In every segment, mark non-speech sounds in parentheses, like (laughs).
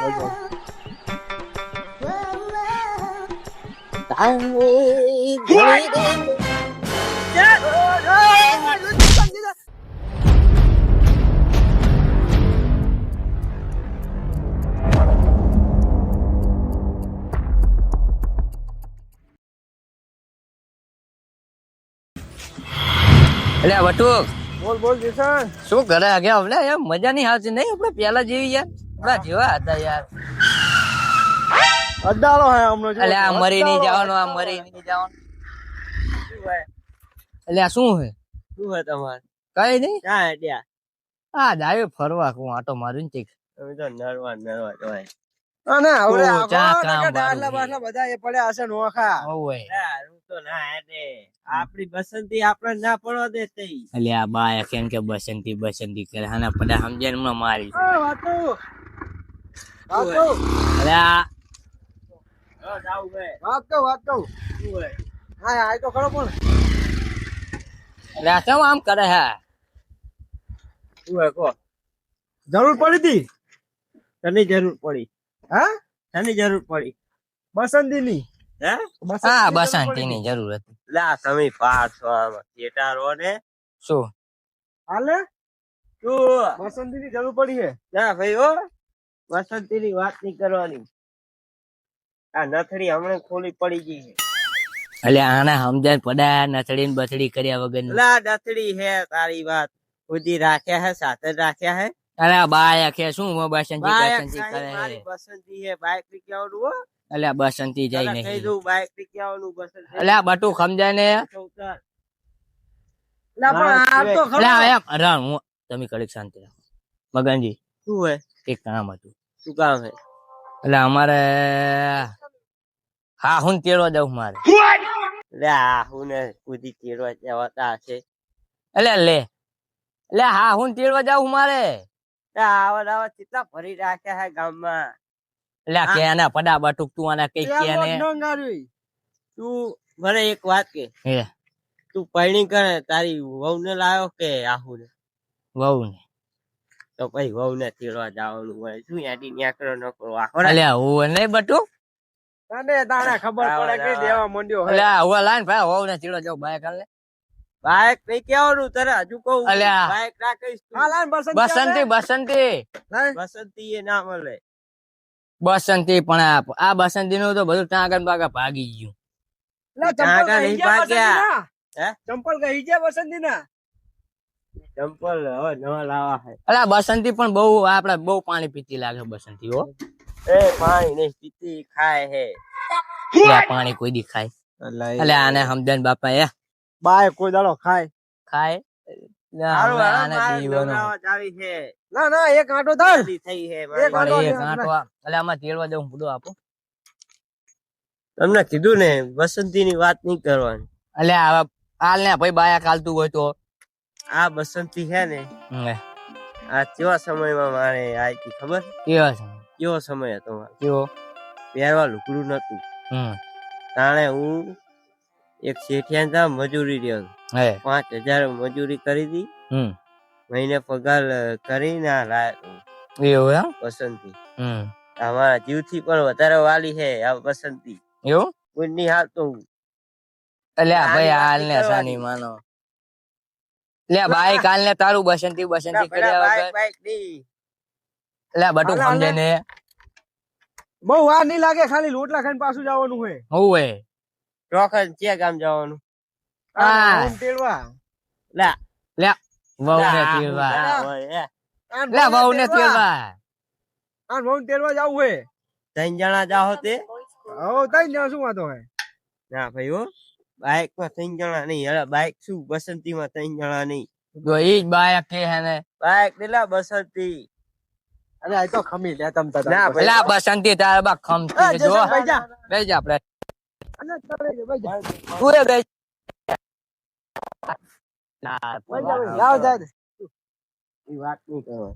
એટલે વટુક બોલ બોલ કિશન. શું ઘરે આગ્યા હમણાં એમ મજા નહીં આવતી. નહીં આપણે પેલા જેવી યાર. આપડા જેવા હતા યાર. અડાળો હે હમણો જો. આ મરી નહીં જવાનો આ મરી નહીં જવાનો. આ શું હે? શું હે તમાર? કઈ નહીં. ક્યાં હેડ્યા આ જાય ફરવા હું આટો મારું ને તીક. તમે તો નરવા નરવા જોય ના ના હવે ઓ, આખો ચા ને કામ કે ડાળલા બાટલા બધા એ પડ્યા હશે નોખા. ઓવે હું તો ના હેડે. આપડી બસંતી આપણે ના પડવા દે તઈ. બાયા કેમ કે બસંતી બસંતી કરે હાના પડા સમજે ને મારી. આ હે વાત કહું વાત કહું હા આ તો ખરો પણ. એટલે આ આમ કરે હા કો જરૂર પડી? હતી તને જરૂર પડી? હા? તને જરૂર પડી બસંતી ની હા બસંતી ની જરૂર હતી. લા તમે પાછો આમાં થિયેટરો ને. શું? હાલે? શું? બસંતી ની જરૂર પડી છે. ના ભાઈ હો. બસંતી ની વાત નહીં કરવાની. આ નથડી હમણાં ખોલી પડી ગઈ છે. એટલે આને સમજણ પડ્યા નથડી ને બથડી કર્યા વગર લા નથડી હે તારી વાત. ઉધી રાખ્યા હે સાથે રાખ્યા હે અરે બાય આખે શું હું બસંતી બસંતી કરે મારી બસંતી હે બાઈકની કહેવાનું હો. એટલે બસંતી જાય નહીં. કહી દઉં બાઈકની કહેવાનું બસંતી એટલે બટું સમજાય ને? લા પણ આ તો એટલે ખરો આ એમ અરે હું તમે કડીક શાંતિ રાખો. મગનજી શું હે? એક કામ હતું. શું કામ છે એટલે અમારે હા હું તેડવા જાઉં મારે. એટલે હા હું ને કુદી તેડવા જવાતા હશે એટલે લે એટલે હા હું તેડવા જાઉં મારે. આવા આવા કેટલા ભરી રાખ્યા હે ગામમાં. એટલે કે આના પડા બટુક તું આના કઈ કે ને તું મને એક વાત કે હે. તું પૈણી કરે તારી વહુ ને લાવ્યો કે આહુ ને વહુ ને તો પછી વહુ ને તેડવા જવાનું હોય. શું યાદી ન્યાકરો ન કરો? હું નહીં બટુક તને તાણે ખબર પડે કે દેવા માંડ્યો એટલે આ હું લાઈન ભાઈ વહુ ને તેડવા જાઉં બાઈક હાલે. બાઈક નહીં કેવાનું તારે હજુ કહું અલ્યા. બાઈક ના હા લાન બસંતી બસંતી બસંતી. એ ના મળે. બસંતી પણ આ આ બસંતી નું તો બધું ત્યાં આગળ બાગા ભાગી ગયું. ચંપલ કહી ગઈ ગયા બસંતી ના? ચંપલ હવે નવા લાવા હે. એટલે બસંતી પણ બહુ આપડે બહુ પાણી પીતી લાગે બસંતી હો. એ પાણી ને પીતી ખાય હે. પાણી કોઈ દી ખાય. એટલે આને સમજણ બાપા એ. બાય કોઈ દાડો ખાય. ખાય? ના, હારું, હવે હારું, આને મારે પીવાનો. નવરાવા જાવી છે ના ના એક આંટો થાય થઈ એક. આંટો એટલે આમાં તેડવા જવું બધું આપો. તમને કીધું ને બસંતી ની વાત નહીં કરવાની. એટલે હાલ ને ભાઈ બાયા કાલતું હોય તો આ બસંતી છે ને આ કેવા સમયમાં મારે આવી ખબર? કેવા સમય? કેવો સમય હતો કેવો? પહેરવા લુકડું નતું તાણે હું એક શેઠિયા ત્યાં મજૂરી રહ્યો પાંચ હજાર મજૂરી કરી હતી મહિને પગાર કરી કરીને લાયક એવું એમ? બસંતી. અમારા જીવથી પણ વધારે વાલી છે આ બસંતી. એવું? કોઈની હાલ તો એટલે ભાઈ હાલ ને સાની માનો. એટલે ભાઈ બાઈક હાલ ને તારું બસંતી બસંતી કર્યા વગર. એટલે આ સમજે ને. બહુ વાર નહીં લાગે ખાલી લોટલા ખાઈને પાછું જવાનું હોય. હું. હે ચોખન છે ગામ જવાનું. હા. લે. લા વહુ ને લા, તેડવા. લા, વહુ ને તેડવા. તેડવા. વહુ ને તેડવા જવું હે ત્રણ જણા જાઓ તે. હો ત્રણ જણા શું વાંધો હે ના ભાઈ હો. બાઈકમાં ત્રણ જણા નહીં. અરે બાઈક શું? બસંતી માં ત્રણ જણા નહીં. તો ઈ જ બાયક કે હે ને બાઈક પેલા બસંતી. અને આ તો ખમી લે તમ તાર ના, બસંતી તારા બા ખમતી જો. જા. જા આપણે. અને જા, ભાઈ જા. તું એ ભાઈ જા. વાત નહીં કરવા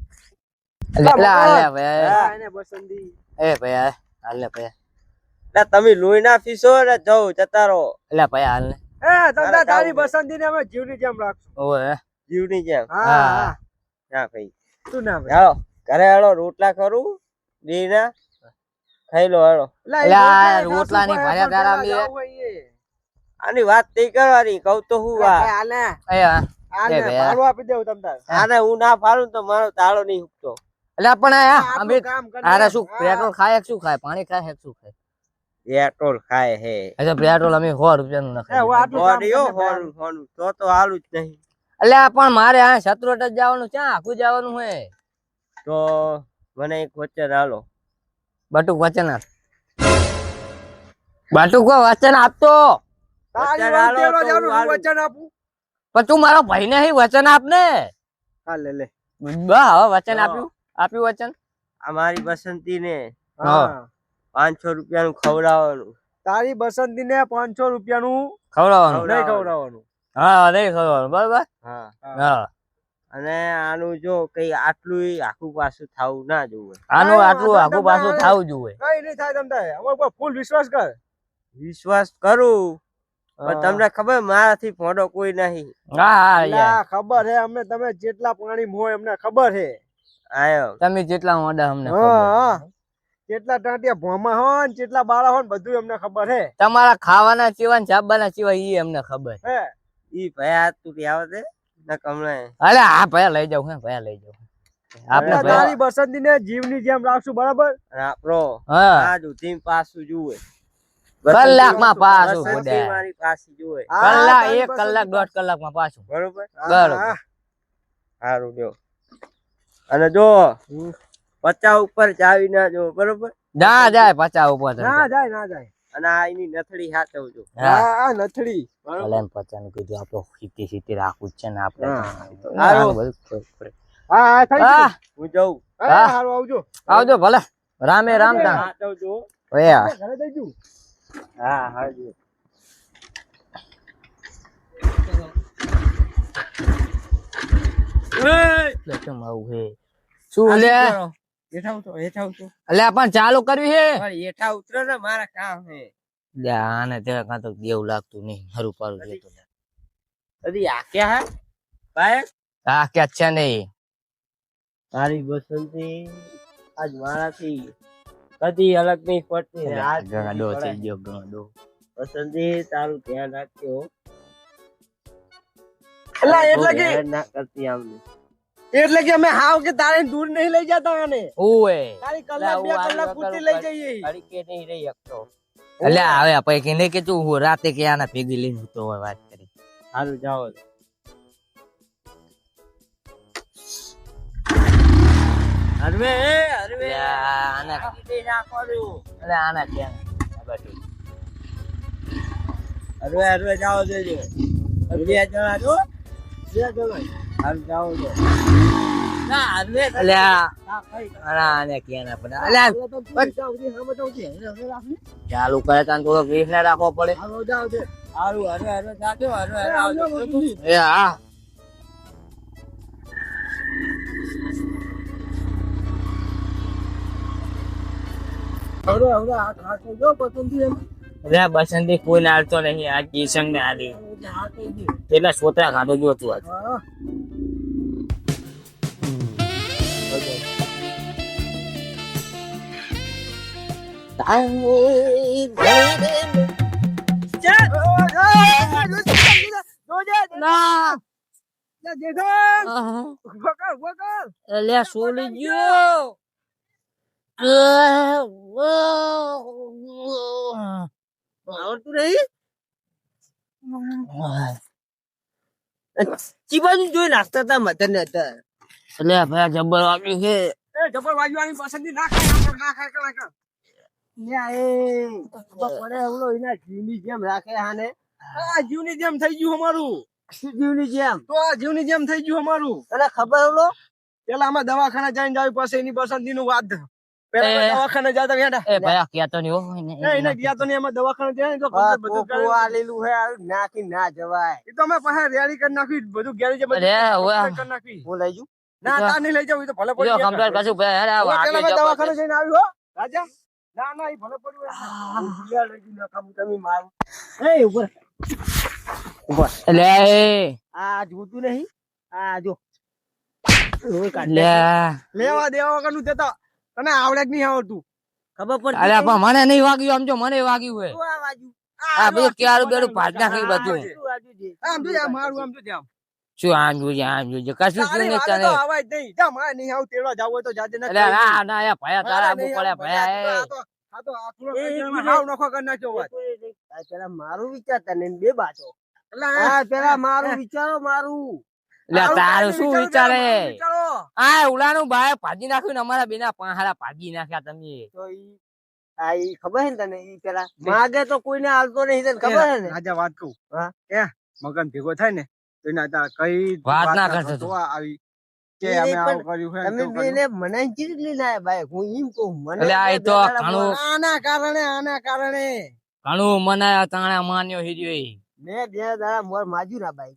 હાલ ભાઈ એને પસંદી. એ ભાઈ હાલ ને ભાઈ તમે લોહી ના પીશો ને જવું જતા રહો. એટલે ભાઈ હાલ ને. એ તમ તારી બસંતી ને અમે જીવની જેમ રાખશું. ઓય જીવની જેમ. હા હા. હા. ના ભાઈ. શું નામ હે? ઘરે હાલો રોટલા કરું દીના ખાઈ લો હાલો રોટલા ની આ ભાર્યા તારા એ. આની વાત નહીં કરવાની કહું તો હું એ આને આને આ. ભાડું આપી દેવું તમ તાર. આને હું ના ફાળું તો મારો તાળો નહીં ઉગતો એટલે પણ આ અમે આરે શું પેટ્રોલ ખાય શું ખાય? પાણી ખાય શું ખાય? પેટ્રોલ ખાય હે. અચ્છા પેટ્રોલ અમે 100 રૂપિયાનું એ, નખાય હું આટલું કામ હોર્યો કરીને હોરું હોરું તો તો હાલું જ નહીં. એટલે આ પણ મારે આ સત્રોટ જ જવાનું ક્યાં આખું જવાનું હે તો મને એક વચન હાલો બટુક વચન આપ બટુક વચન આપતો. વચન તો આપું. પણ મારો ભાઈ ને વચન આપ ને. હા લે લે. બા હવે વચન આપ્યું? આપ્યું વચન? આ મારી બસંતી ને પાંચસો રૂપિયાનું ખવડાવવાનું. તારી બસંતી ને પાંચસો રૂપિયાનું ખવડાવવાનું. નહીં ખવડાવવાનું. હા નહીં ખવડાવવાનું બરાબર? હા. હા. અને આનું જો કઈ આટલું આખું પાછું થવું ના જોવે. આનું આટલું આખું પાછું થવું જોવે. કઈ નહીં થાય તમને અમાર પર ફૂલ વિશ્વાસ કર. વિશ્વાસ કરું પણ તમને ખબર મારાથી ફોટો કોઈ નહીં. હા હા ખબર હે અમને તમે જેટલા પાણી મો અમને ખબર હે. આયો તમે જેટલા મોડા અમને હા. જેટલા ટાંટિયા ભોમા હો ને જેટલા બાળા હોય ને બધું અમને ખબર હે. તમારા ખાવાના સિવાય ને ચાબવાના સિવાય ઈ અમને ખબર. હે. ઈ હાથ તૂટી આવે છે? કમળે. અરે ભયા લઈ જાવ હે ભયા લઈ જાવ આપણે ભયા તારી બસંતી ને જીવની જેમ રાખશું બરાબર? હા. આજ ઉઠીને પાછું જુએ. કલાકમાં પાછું બસંતી મારી પાછી જુએ. કલાક એક કલાક દોઢ કલાકમાં પાછું. બરોબર? બરોબર. સારું જો. અને જો પચાસ ઉપર ચાવી ના જો બરોબર? ના જાય પચા ઉપર ના જાય ના જાય. અને આ એની નથડી હાચવજો હા આ નથડી ભલે પચાનું કીધું આપણે સીધી સીધી રાખવું જ છે ને આપણે હા. આનું બધું ખબર પડે. હા હા થઈ હા, ગયું. હું. જઉં. હા હા. હારું આવજો. આવજો ભલે. રામે રામ તા. હાચવજો ઓય ઘરે હા હાજો એટલે કેમ આવું હે? શું લે? હેઠા ઉતરો હેઠા ઉતરો. એટલે પણ ચાલુ કરવી હે. હેઠા ઉતરો ને મારા કામ હે. આને તે કાં તો દેવું લાગતું નહીં હરું પારું દેતો અરે આ ક્યાં હે? ભાઈ આ ક્યાં છે નહીં? તારી બસંતી આજ મારાથી કદી અલગ નહીં પડતી ને આજ ઘણા થઈ ગયો ઘણો બસંતી તારું ધ્યાન રાખજો. એટલે એટલે કે ના કરતી આમને એટલે કે અમે હાવ કે તારે દૂર નહીં લઈ જતા આને. ઓય તારી એટલે કલાક બે હું આવી કલાક વગર પૂરતી લઈ ઉપર જઈએ. તરીકે નહીં રહી શકતો. એટલે હવે પૈકી નહીં કે તું હું રાતે કે આના ભેગી લઈને હું તો હવે વાત કરી. સારું જાઓ. હરવે હરવે. એટલે આના કીધી. નાખવાનું. એટલે આના ક્યાં? આ બધું. હરવે હરવે જાઓ દેજો બે જણા જો બે જણા હાલ ના ના, ક્યાં ના પડે. ચાલુ કરે તાન થોડો વીસ ને રાખવો પડે. હાલો, છે. હારું, જાજો, એ હા. બસંતી કોઈ ને હાલતો નહીં. આ કિશન ને આલી હાથ છોતરા ખાતો જોતું આજ. એટલે સોલી ગયો આવડતું નહીં ચી બાજુ જોઈ નાખતા હતા મધર ને અત્યારે એટલે ભાઈ જબ્બર આપ્યું છે. જબર વાજવાની પસંદ ના ખાય ના ખાય ના ખાય. જીવની જેમ રાખે હાને. આ જીવની જેમ થઈ ગયું અમારું. જીવની જેમ? તો આ જીવની જેમ થઈ ગયું અમારું. તને ખબર એવડો પેલા અમે દવાખાને જઈને જાવી પાસે એની પસંદગી નું વાત. પેલા દવાખાને જતા વેડા એ ભાઈ આ કહેતો નહીં હો એને- એને ગયા તો નહીં અમે દવાખાને જાય તો બધું કરે. આલેલું હે નાખી ના જવાય. એ તો અમે પાસે રેડી કરી નાખી બધું ગેરેજ અરે, કરી નાખી. હું લઈ જઉં? ના નહીં લઈ જાવ એ તો ભલે પડી જો કમ્પ્લેટ કશું ભાઈ અરે આ હવે પેલા વાપી અમે જબરજસ્ત. દવાખાને જઈને આવ્યું રાજા? ના ના એ ભલે પડ્યું હોય. લઈ જઉં નકામું તમે મારું. એ ઉપર ઉપર એટલે આ જોતું નહીં? આ જો. રોય કાઢ એટલે લેવા દેવા વગરનું તને આવડે જ નહીં આવડતું. ખબર પડે અરે પણ મને નહીં વાગ્યું આમ જો મને વાગ્યું હોય. આ બધું ક્યારું ભાત નાખી બધું? આમ મારું આમ જો આમ. શું આમ જોજે આમ જોજે કશું શું નહીં તને નહીં. જા, મારે નહીં આવું, તેડવા જાવું હોય તો જાજે, એટલે ના ના એ ભયા તારા આબુ પડે ભયા એ આ તો આ થોડો એ કજરમાં એક હાવ નખો કરી નાખ્યો વાત. આ પેલા મારું વિચાર તને બે બાચો આ- પેલા મારું વિચારો મારું. તારું શું વિચારે આ ઉલાનું ભાઈ ભાજી નાખ્યું ને અમારા બેના પાંહારા ભાજી નાખ્યા તમે. તો ઈ આ ઈ ખબર છે ને તને ઈ પેલા માગે તો કોઈને હાલતો નહીં તને ખબર છે ને? આજે વાત કહું. હા. એ મગન ભેગો થાય ને એના તા કઈ વાત ના કરતો તો. આવી. કે અમે આવું કર્યું છે તમે તેવું કર્યું. બેને મને ચીજ લઈને ભાઈ. હું એમ કહું મને એટલે આ તો ઘણું- આના કારણે આના કારણે. ઘણું મનાયા તાણા માન્યો હીર્યો એ મેં બે દાડા મોર માજુ ના ભાઈ.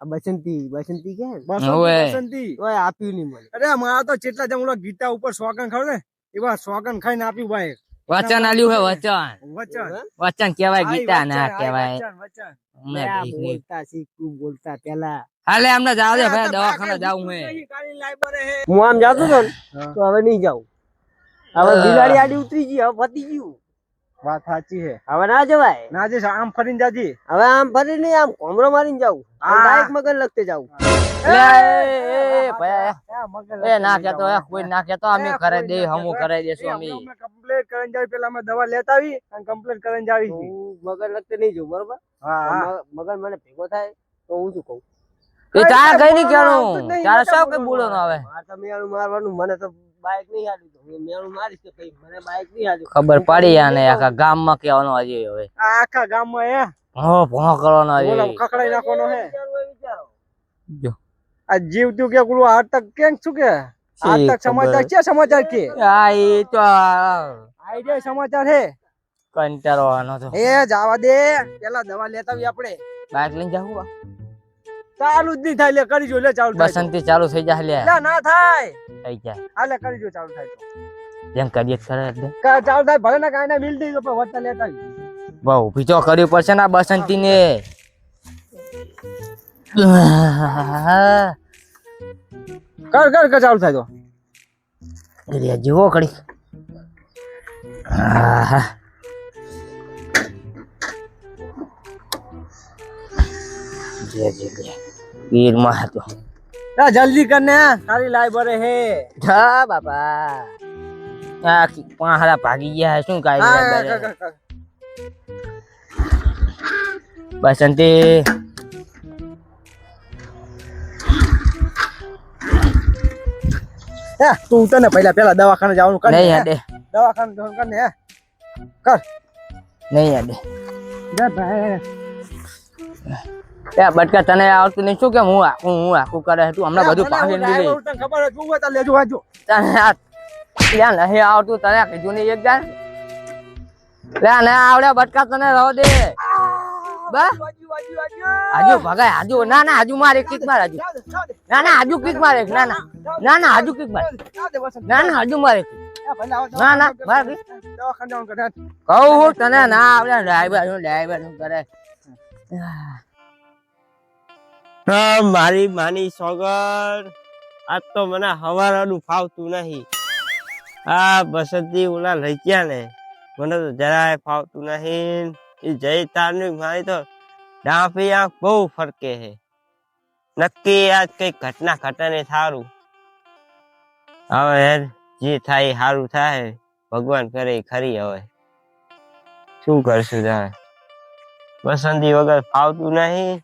આ બસંતી બસંતી કે? બસંતી, ઓય આપ્યું નહીં મને. અરે મારા તો જેટલા જમ ગીતા ઉપર સોગન ખાવ ને? એવા સોગન ખાઈને આપ્યું ભાઈ. વચન આલ્યું હે વચન. વચન. વચન કેવાય ગીતા ના કેવાય વચન, વચન. અમને આ ભીખ નહીં. બોલતા શીખવું બોલતા પેલા હાલે અમને જાવ દે ભાઈ દવાખાને ભાગે હે. આમ જાતો તો હવે નહીં જાઉં. હવે. બિલાડી આડી ઉતરી ગઈ હવે પતી ગયું. વાત સાચી છે હવે ના જવાય. ના જઈશ આમ ફરીને જાજી. હવે આમ ફરી નહીં આમ કોમરો મારીને જાઉં. હા. ડાયરેક્ટ મગન લગતે જાઉં. એ, એ, ભાઈ, એ ના કેતો એ કોઈ ના કેતો અમે એ દે ના કરાઈ દેશું અમે. અમે અમે કરીને જાવી, પેલા અમે દવા લેતા આવી અને complaint કરીને જાવી તો હું મગન લગતે નહીં જઉં બરોબર? હા, મગર મને ભેગો થાય તો હું શું કહું? એ તારે કઈ નહીં કેવાનું તારે સૌ કઈ બોલો બોલવાનું? આવે? મારે તો મેળું મારવાનું મને તો બાઈક નહીં હાલ્યું હું મેળું મારીશ કે ભાઈ મને બાઈક નહીં હાલ્યું ખબર પડી આને આખા ગામમાં કેવાનો હજી હવે. આખા ગામમાં એ હો ભો કરવાનો કકડાઈ નાખવાનો હે? વિચારો વિચારો. જો. આ જીવતું કે પેલું આજ તક કેમ શું કે? આ તક સમાચાર કે છે સમાચાર કે? આ એ તો આઈડિયા સમાચાર હે કંટાળો આનો તો? એ જવા દે પેલા દવા લેતા આવી આપણે. બાઈક લઈને જાવું? ચાલુ જ નહીં થાય લે કરી જો લે ચાલુ થાય. બસંતી ચાલુ થઈ જાય લે. ના થાય. થઈ જાય. હાલે કરી જો ચાલુ થાય. જેમ કરીએ ખરે ચાલુ થાય ભલે ને કાંઈ ના મિલ દઈ પણ વચ્ચે લેતા. બહુ ઊભી તો કરવી પડશે ને આ બસંતી ને. (laughs) કર કર કર ચાલુ થાય તો. જીવો કડી આહા. જે જે જે પીરમાં હતો લા, જલ્દી કર ને તારી લાઈ બરે હે. જા બાપા. આ કી- પાંહરા ભાગી ગયા હે, શું હા, કાંઈ કર, કરે? કર, કર. બસંતી હે તું ઉતર ને પહેલા પહેલા દવાખાને જવાનું કર નહીં આડે દવાખાને જવાનું કર ને હે. કર. નહીં આડે જા ભાઈ. એ બટકા તને આવતું નહીં. શું કે હું આખું હું આખું કરે તું હમણાં બધું પાણી લઈ લે તને ખબર હોય તું હોય તો લેજો આજો તને આ લ્યા નહીં આવતું તને કીધું નહીં એક જાણ લ્યા નહીં આવડે બટકા તને રહો દે. બા વાજુ વાજુ વાજુ આજુ ભગાય, આજુ, ના ના, આજુ મારે કિક માર, આજુ. ના ના, આજુ કિક મારે ના ના ના ના, આજુ કિક મારે. ના ના, આજુ મારે ના ના, મારે. કહું હું તને ના આવડે, ડ્રાઈવર હું ડ્રાઈવર હું કરે. હા, મારી માની સોગર. આજ તો મને હવારાનું ફાવતું નહીં. આ બસંતી ઓલા લઈ ગયા ને. મને તો જરાય ફાવતું નહીં. એ જય તારની ભાઈ તો ડાફી આંખ બહુ ફરકે છે. નક્કી આજ કઈ ઘટના ઘટે ને સારું હવે યાર જે થાય સારું થાય ભગવાન કરે ખરી હવે. શું કરશું તારે? બસંતી વગર ફાવતું નહીં?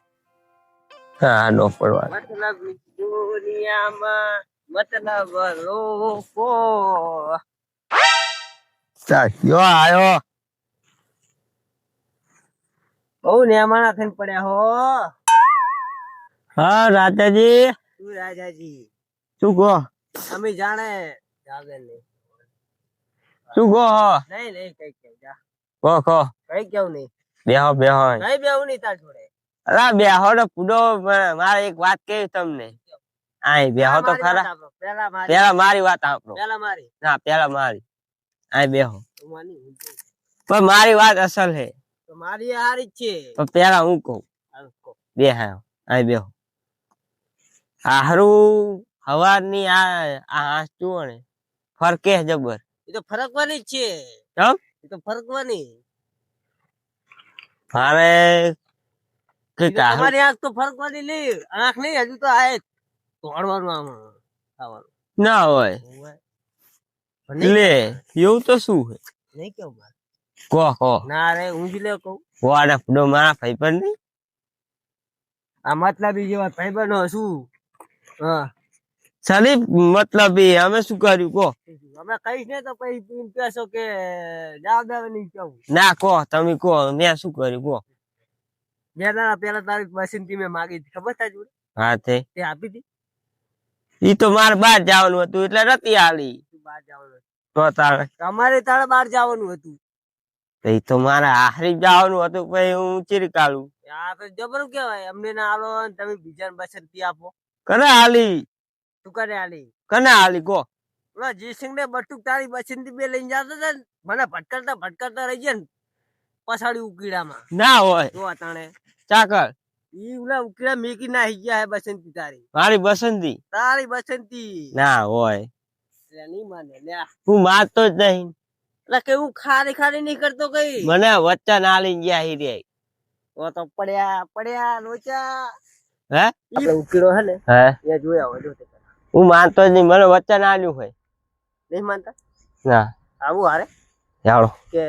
હા નો પડવા મતલબ દુનિયામાં મતલબ લોકો યો આયો. બહુ નેમાના થઈને પડ્યા હો. હા રાજાજી. શું રાજાજી? શું કહો? અમે જાણે. જાગે નહીં. શું કહો નહીં નહીં કઈ કઈ જા. કહો કહો. કઈ કેવું નહીં. બેહો બેહો. કઈ બેહું નહીં તાર જોડે. અલા બેહો તો પૂડો મારે એક વાત કેવી તમને. આય બેહો તો ખરા. પેલા મારી. પેલા મારી વાત આપો પેલા મારી. ના પેલા મારી. આય બેહો. તું હું. પણ મારી વાત અસલ તો મારી હારી છે. તો પેલા હું કહું. બે હા આ બે હારું હવારની આ આ હાંસ જુઓ ને ફરકે જબર. એ તો ફરકવાની જ છે? એ તો ફરકવાની. મારે તમારી આંખ તો ફરકવાની નહીં આંખ નહીં હજુ તો આ તોડવાનું આમ ના હોય. લે એવું તો શું હોય? નહીં કેવું કહો? કહો ના રે હું જ લે કહું. વાડા ફૂડો મારા ભાઈ પણ નહીં? આ મતલબી જેવા ભાઈબંધો શું? હા. સાલી મતલબ એ અમે શું કર્યું કો? અમે કહીશ ને તો પછી કહેશો કે જાવ દે નહીં કેવું ના કો તમે કહો મેં શું કર્યું કો? બે દાડા પેલા તારી પસંદગી મેં માગી હતી ખબર થાય હા તે. તે આપી હતી? ઈ તો મારે બહાર જવાનું હતું એટલે રતી આલી. બાર બહાર જવાનું તો તારે? તમારે તારે બહાર જવાનું હતું. તો તો મારે આખરી જવાનું હતું પછી હું ચીરકાલું આ તો જબર કેવાય અમને ના આલો તમે બીજાને પસંદગી આપો. કને હાલી? તું કને આલી કને આલી કો ઓલા જીસિંગ ને બટુક તારી બસંતી બે લઈને જાતો હતા ને મને ભટકતા ભટકતા રહી ગયા ને પછાડી ઉકીડામાં. ના હોય. તો તાણે. ચાકર ઈ ઓલા ઉકીડા મેકી નાખી ગયા હે બસંતી તારી. મારી બસંતી? તારી બસંતી. ના હોય. એની નહીં માને? લે હું મારતો જ નહીં. એટલે કે હું ખારી ખારી નહીં કરતો કઈ મને વચ્ચે નાલી ગયા હી રે. ઓ તો પડ્યા પડ્યા લોચા. હે? આપણે ઉકીડો હે ને હે? એ જોયા હોય જો તે હું માનતો જ નહીં મને વચ્ચે નાલ્યું હોય. નહીં માનતા? ના. આવું હારે? હેડો કે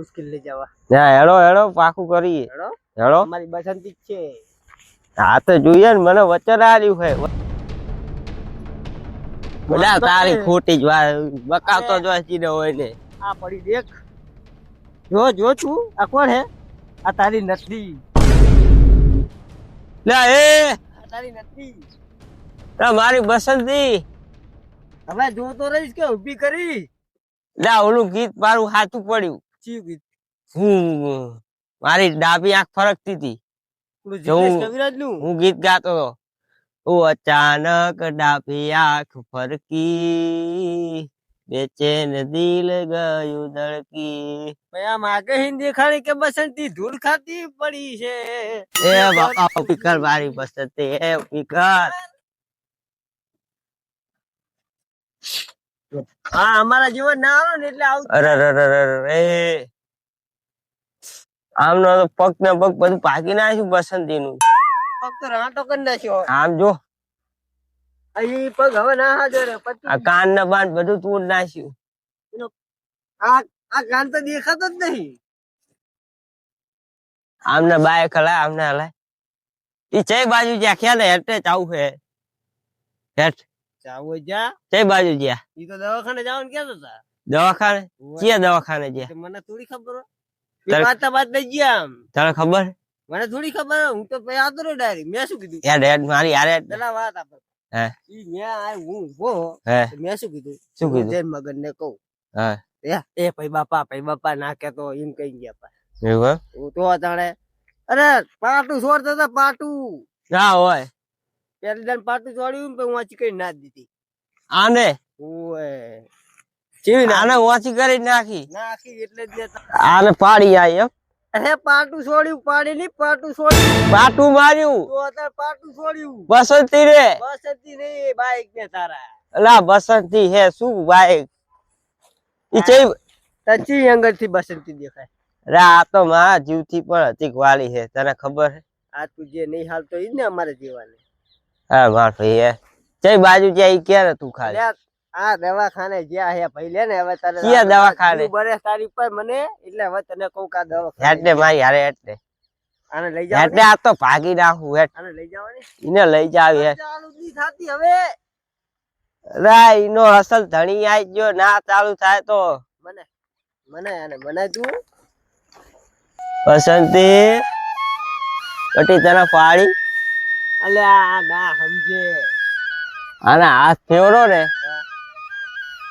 ઉશ્કેલ લઈ જવા? ના હેડો હેડો પાકું કરીએ. હેડો હેડો મારી બસંતી છે. હા તો જોઈએ ને મને વચ્ચે નાલ્યું હોય. બધા તારી ખોટી જ વાત બકાવતો જ હોય ને. આ પડી દેખ. જો જો છું આ કોણ હે? આ તારી નથી લે એ. આ તારી નથી આ મારી બસંતી. હવે જોતો રહીશ કે ઊભી કરી? લા ઓલું ગીત મારું હાથું પડ્યું. ચી ગીત? હું મારી ડાબી આંખ ફરકતી હતી. હું- હું ગીત ગાતો હતો. ઓ અચાનક ડાબી આંખ ફરકી. બેચેન દિલ ગયું ધડકી. આમ આગે હિન્દી ખાણી કે બસંતી ધૂળ ખાતી પડી છે. એ બાપા પીકર મારી બસંતી એ પીકર હા અમારા જીવન ના આવે ને એટલે આવું અરે અરે અરે આમનો તો પગ ને પગ બધું પાકી નાખ્યું બસંતી નું પગ તો રાટો કરી નાખ્યો. આમ જો. અહીં પગ હવે ના હાજર. આ કાન ને બાન બધું તોડ નાખ્યું. આ આ કાન તો દેખાતો જ નહીં. આમને બાય ખલા આમને હલાય. ઈ ચઈ બાજુ જ્યાં ખ્યાલ હેઠે ચાવું હે. હેઠ. ચાવું જા ચઈ બાજુ જ્યાં? ઈ તો દવાખાને જવાનું ક્યાં હતા દવાખાને? ચિયા દવાખાને જ્યાં? મને થોડી ખબર વાત વાત લઈ ગયા આમ. તને ખબર? મને થોડી ખબર. હું તો પે આતો ડાયરી. મેં શું કીધું? યાર મારી યાર વાત આપે. હે. ન્યા હું મેં શું કીધું? શું કીધું? મગન ને કહું. હા? એ એ ભાઈ બાપા ભાઈ બાપા ના કેતો એમ કહી ગયા પા એવું હું તો જાણે અરે પાટું છોડતા હતા પાટું. ના હોય. પેલી દાન પાટું છોડ્યું ને હું વાંચી કઈ ના દીધી. આને? ઓએ ચીવી આને ઓછી કરી નાખી. નાખી એટલે જ આને પાડી આવી એમ. અરે પાટું છોડ્યું પાડી નહીં પાટું છોડ્યું. પાટું માર્યું. તો અત્યારે પાટું છોડ્યું. બસંતી રે. બસંતી નહીં બાઈક ને તારા. અલા બસંતી હે શું બાઈક? ઈ ચઈ તચી અંગરથી બસંતી દેખાય. રે આ તો જીવથી પણ હતી વાળી હે તને ખબર હે આ તું જે નહીં હાલતો ઈ ને અમારે જીવાને. હા માર ભાઈ હે. ચઈ બાજુ જ્યાં ક્યારે તું ખાલી? આ દવાખાને જ્યાં હે ભાઈ લે ને હવે તારે ક્યાં દવાખાને? બરે તારી પર મને એટલે હવે તને કહું કા દવા દવાખાને હેટને મારી હારે એટલે આને લઈ જાવ એટલે આ તો ભાગી નાખું હેટ આને લઈ જવાની? ઇને લઈ જાવ હે ચાલુ દી થાતી હવે. રા ઇનો અસલ ધણી આઈ ગયો ના ચાલુ થાય તો. મને મને અને મને તું. બસંતી પટી તને પાડી અલ્યા ના સમજે. આને હાથ ફેવરો ને.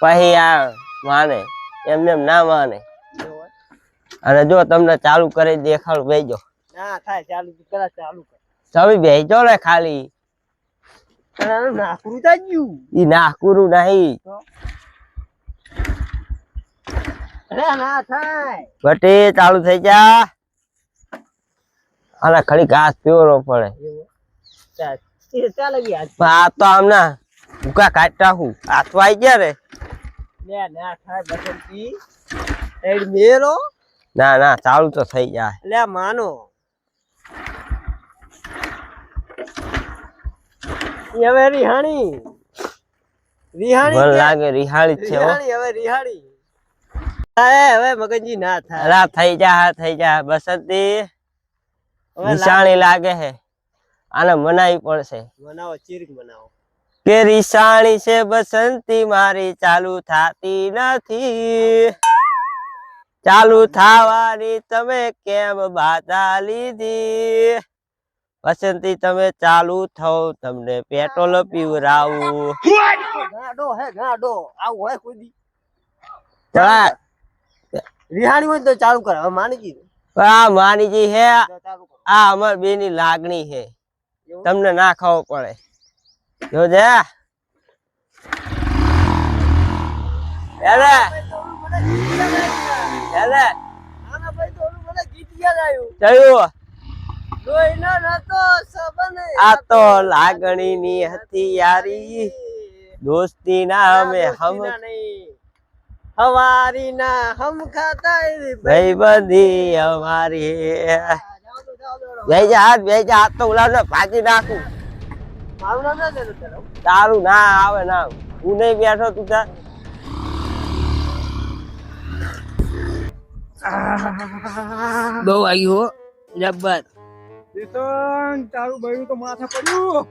પછી આ માને એમને એમ ના માને અને જો તમને ચાલુ કરી દેખાડું બેજો. ના થાય ચાલુ કરા ચાલુ કર. તમે બેજો ને ખાલી. નાકરું થઈ ગયું ઈ નાકુરું નહીં. બટી ચાલુ થઈ જા. આને ખડી ઘાસ પીવરો પડે. આ તો આમના ભૂકા કાઢતા હું. હાથ વાઈ ગયા લે ના થાય બસંતી એડ મેરો ના ના ચાલુ તો થઈ જાય. લે માનો. હવે રિહાણી. રિહાણી લાગે રિહાળી છે હો. રિહાણી હવે રિહાણી. હવે મગનજી ના થાય. અલા થઈ જા થઈ જા બસંતી. નિશાણી લાગે. હે. આને મનાવી પડશે. મનાવો ચીરક બનાવો કે રિસાણી છે બસંતી મારી ચાલુ થાતી નથી. ચાલુ થાવાની તમે કેમ બાધા લીધી? બસંતી તમે ચાલુ થો તમને પેટ્રોલ પીવરાવું. ગાડો હે ગાડો. આવું હોય કોઈ દી. રિહાણી હોય તો ચાલુ કર. હવે આ માનીજી હે. આ અમાર બેની લાગણી છે તમને ના ખાવો પડે. જોજે તો જયું આ તો હતી યારી દોસ્તી હમ હવારી ના હમ ખાતા ભાઈ. બધી અમારી. બે જા હાથ બે જા. હાથ તો ઉલાવ ને ભાજી નાખું. મારું નામ ના દેતો તારું? ના આવે ના. હું નહીં બેઠો તું તાર બહુ આવ્યું હો. જબ્બર. કિશન તારું બૈરું તો માથે પડ્યું.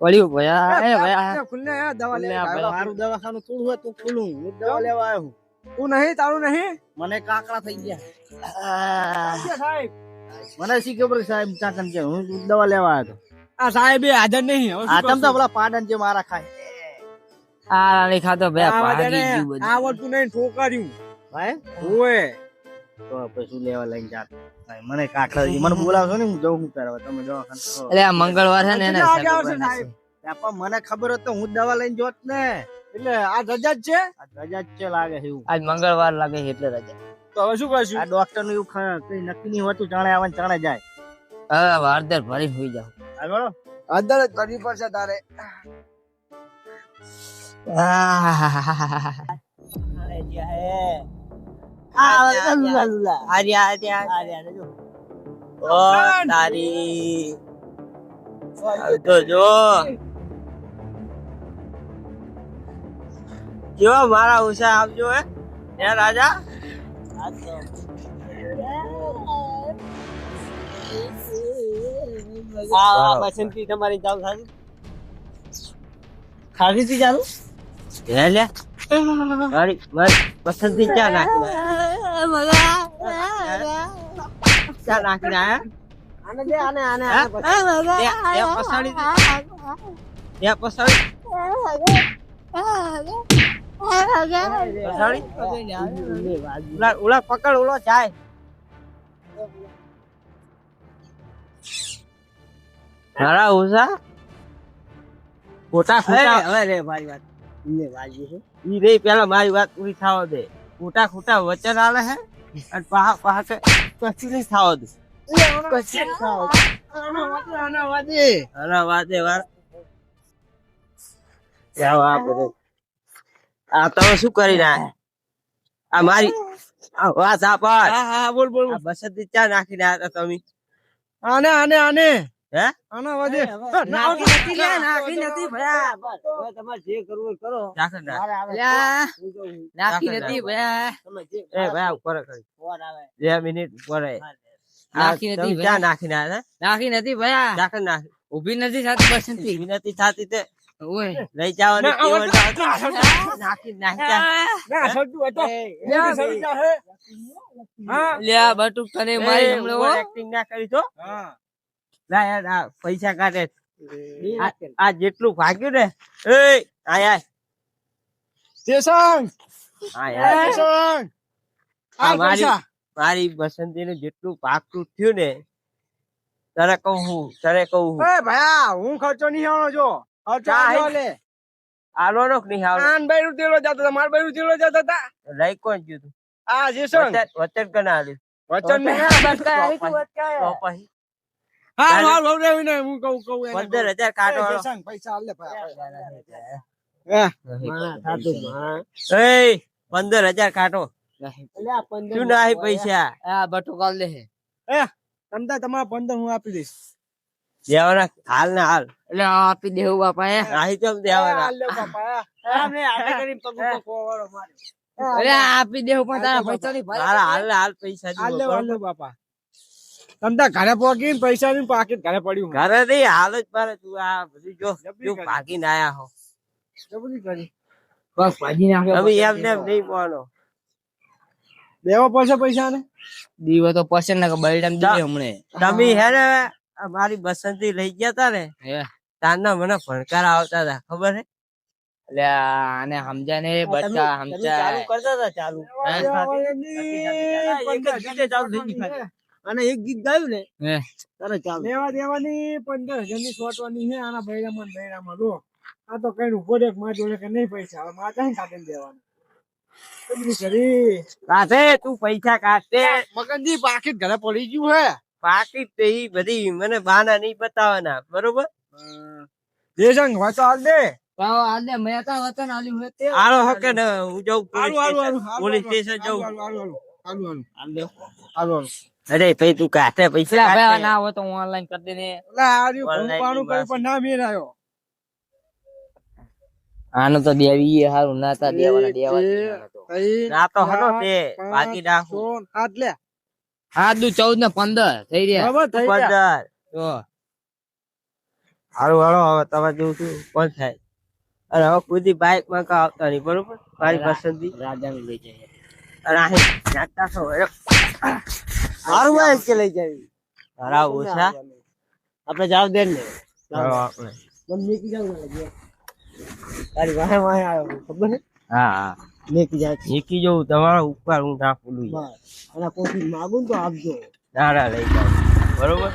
પડ્યું ભયા એ ભયા ખુલ્લે દવા લે મારું દવાખાનું થોડું હોય તું ખુલ્લું. હું દવા લેવા આવ્યો. તું નહીં તારું નહીં? મને કાકડા થઈ ગયા. સાહેબ. મને શી ખબર સાહેબ ચાકન કે હું દવા લેવા આવ્યો આ સાહેબ એ હાજર નહીં હવે આ તમ તો પેલા પાડન જે મારા ખાય. આ નહીં ખાતો બે ને, ગયું બધું. આવડતું નહીં ઠોકર્યું. ભાઈ? ઓએ તો પછી શું લેવા લઈને જાત? ભાઈ મને કાકડા મને બોલાવશો ને હું જઉં હું કરવા તમે જો. એટલે આ મંગળવાર છે ને એને. સાહેબ? મને ખબર હોત તો હું દવા લઈને જોત ને. એટલે આ રજા જ છે? આ રજા જ છે લાગે છે એવું. આજ મંગળવાર લાગે છે એટલે રજા. તો હવે શું કરશું? આ ડોક્ટરનું એવું કઈ નક્કી નહીં હોતું જાણે આવે ને જાણે જાય. હવે વારદર ભરી હોઈ જાવ અંદર જ કરવી પડશે તારે. જો જો મારા ઉષા આપજો હે? હે રાજા? આ બસંતી તમારી ચાલુ થાય ખાવી હતી ચાલુ? હે લે. મારી પસંદી ચા નાખી ચા નાખી ના આને દે આને આને પસાડી પસાડી પકડ ઉલો જાય મારા ઉસા ખોટા ખોટા. હવે રે મારી વાત. ઇને વાજી છે ઈ રે પેલા મારી વાત પૂરી થાવ દે. ખોટા ખોટા વચન આલે હે અને પાહા પાહા કે કચી નહીં થાવ દે. કચી નહીં થવા દે. આના વાજી અરે વાદે વાર. જાવ આ બધે. આ તમે શું કરી રહ્યા આ મારી વાત આ હા હા બોલ બોલ બસંતી ચા નાખી રહ્યા તમે. આને આને આને. હે? આના વાજે. નાખી નથી લે નાખી નથી ભયા. બસ હવે તમારે જે કરવું કરો. નાખી નથી ભયા. તમે જે એ ભાઈ ઉપર કરી. ફોન આવે. બે મિનિટ ઉપર નાખી નથી નાખી રહ્યા નાખી નથી ભયા. નાખી નથી થતી થતી તે. ઓય. લઈ જાવ ના, નાખી નાખી લ્યા બટુક તને મારી હમણાં over ના કરી તો? હા. ના યાર આ પૈસા કાઢે. આ જેટલું ભાગ્યું ને એ આય આય. સ્ટેશન! આય આય સ્ટેશન! આ મારી મારી બસંતી નું જેટલું ભાગતું થયું ને તને કહું હું તને કહું હું. એ ભાયા હું ખર્ચો નહીં આવવાનો જો. ખર્ચો? લે. આલો નો નહીં આવ આન બાઈ તેલો જતો હતા માર બાઈ તેલો જતા હતા. લઈ કોણ ગયું તું? આ જેસન. વચન વચન કના આલ્યું? વચન ને તો પછી હા હા બહુ ને હું કહું કહું એને પંદર હજાર કાઢો એ હાલો. પૈસા આલ હા? એ એટલે શું નાહી પૈસા? આ બટુ કાલ દે તમતા તમારા પંદર હું આપી દઈશ. દેવાના હાલ ને હાલ. એટલે આપી દેવું બાપા એ નાહી ચમ દેવાના. હાલ લે બાપા આમને આટે કરીને પગ કોવાળો માર્યો. એટલે આપી દેવું પણ તારા પૈસા ની મારા હાલ ને હાલ પૈસા હાલ હાલ? લે બાપા. તમતા ઘરે પહોંચી પૈસા ની પાકીટ ઘરે પડ્યું ઘરે નહીં હાલ જ મારે તું આ બધું જો તું કરી. આયા હો જબરી કરી બસ ભાજી નાખ્યો તમે એમ તેમ નહીં પોનો દેવા પડશે પૈસા ને દીવો તો પસંદ ના હમણે તમે હે ને મારી બસંતી લઈ ગયા તા ને તારના મને ભણકાર આવતા હતા ખબર હે એટલે આને સમજ્યા ને બચ્ચા તમે ચાલુ કરતા હતા ચાલુ અને એક ગીત ગાયું ને તારે ચાલ. લેવા દેવાની પંદર હજારની સોટવાની છે આના ભૈરામાં ભૈરામાં લો આ તો કઈ ઊભો રે માં જોડે કે નહીં પૈસા હવે માં કઈ કાઢીને દેવાનું. તું પૈસા કાઢે. મગનજી પાકીટ ઘરે પડી ગયું હે. પાકીટ તો ઈ બધી મને બાના નહીં બતાવવાના બરોબર? જે સંગ હોય તો હાલ દે. પાવ આલે મેં તો વતન આલ્યું હોય તે. આલો હકે ને હું જાઉં પોલીસ સ્ટેશન જાઉં. હાલ દે. અરે ભાઈ તું કાતે પૈસા ભાઈ ના હોય તો હું ઓનલાઈન કરી દે ને એટલે આ રહ્યું Online ભણવાનું ની કર્યું પણ ના મેળ આવ્યો આનો તો દેવી એ હારું ના તા દેવાના દેવા ના તો હનો તે બાકી નાખું સોળ, આઠ લે. હા દુ ચૌદ ને પંદર થઈ રહ્યા. બરાબર થઈ ગયા પંદર. તો હારું હાલો હવે તમે જોઉં છું કોણ થાય? અને હવે કુદી બાઇકમાં કા આવતા નહીં બરોબર? મારી પસંદી રાજાને લઈ જાય અને અહીં જાતા છો એ મારું માં કે લઈ જાવી. તારા ઓછા આપણે જાવ દે ને. આપણે. મમ્મી કી જાવ લાગે તારી વાહે વાહે આવ્યો ખબર ને હા હા. મેકી જાય નીકી જવું તમારા ઉપર હું ના ભૂલું અને કોઈ માગું તો આપજો. ના લઈ જાવ બરોબર?